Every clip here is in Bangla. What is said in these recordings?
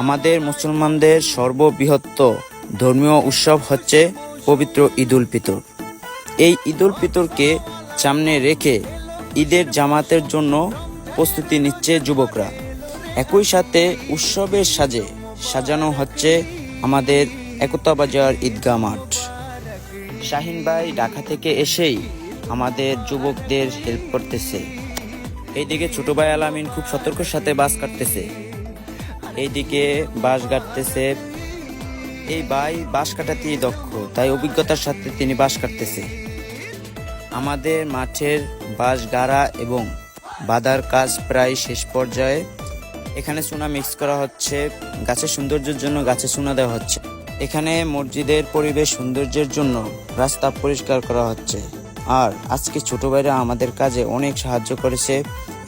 আমাদের মুসলমানদের সর্ববৃহত্ত ধর্মীয় উৎসব হচ্ছে পবিত্র ঈদুল ফিতর। এই ঈদুল ফিতরকে সামনে রেখে ঈদের জামাতের জন্য প্রস্তুতি নিচ্ছে যুবকরা। একই সাথে উৎসবের সাজে সাজানো হচ্ছে আমাদের একতা বাজার ঈদগাহ মাঠ। শাহিন ভাই ঢাকা থেকে এসেই আমাদের যুবকদের হেল্প করতেছে। এইদিকে ছোট ভাই আলামিন খুব সতর্কের সাথে বাস কাটতেছে। এইদিকে বাঁশ কাটতেছে এই ভাই বাঁশ কাটাতেই দক্ষ, তাই অভিজ্ঞতার সাথে তিনি বাঁশ কাটতেছে। আমাদের মাঠের বাঁশ গাড়া এবং বাদার কাজ প্রায় শেষ পর্যায়ে এখানে চুনা মিক্স করা হচ্ছে গাছের সৌন্দর্যের জন্য গাছে চুনা দেওয়া হচ্ছে। এখানে মসজিদের পরিবেশ সৌন্দর্যের জন্য রাস্তা পরিষ্কার করা হচ্ছে। আর আজকে ছোট ভাইরা আমাদের কাজে অনেক সাহায্য করেছে।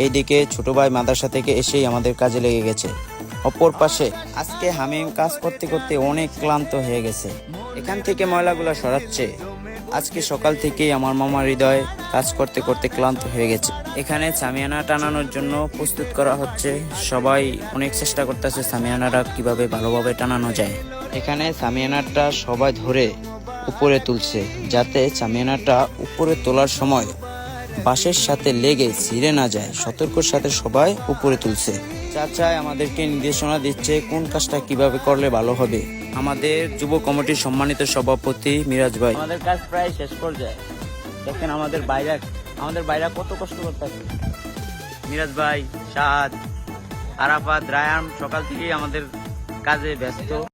এইদিকে ছোট ভাই মাদ্রাসা থেকে এসেই আমাদের কাজে লেগে গেছে। অপর পাশে আজকে হামিম কাজ করতে করতে অনেক ক্লান্ত হয়ে গেছে। এখান থেকে ময়লাগুলো সরাচ্ছে। আজকে সকাল থেকেই আমার মামা হৃদয় কাজ করতে করতে ক্লান্ত হয়ে গেছে। এখানে সামিয়ানা টানানোর জন্য প্রস্তুত করা হচ্ছে। সবাই অনেক চেষ্টা করতেছে সামিয়ানাটা কীভাবে ভালোভাবে টানানো যায়। এখানে সামিয়ানাটা সবাই ধরে উপরে তুলছে, যাতে সামিয়ানাটা উপরে তোলার সময় বাঁশের সাথে লেগে ছিঁড়ে না যায় সতর্কর সাথে সবাই উপরে তুলছে। চাচাই আমাদেরকে নির্দেশনা দিচ্ছে কোন কাজটা কীভাবে করলে ভালো হবে। আমাদের যুব কমিটির সম্মানিত সভাপতি মিরাজ ভাই। আমাদের কাজ প্রায় শেষ পর্যায়ে। দেখেন আমাদের বাইরা আমাদের বাইরা কত কষ্ট করতেছে। মিরাজ ভাই সাদ আরাফাত রায়ান সকাল থেকেই আমাদের কাজে ব্যস্ত।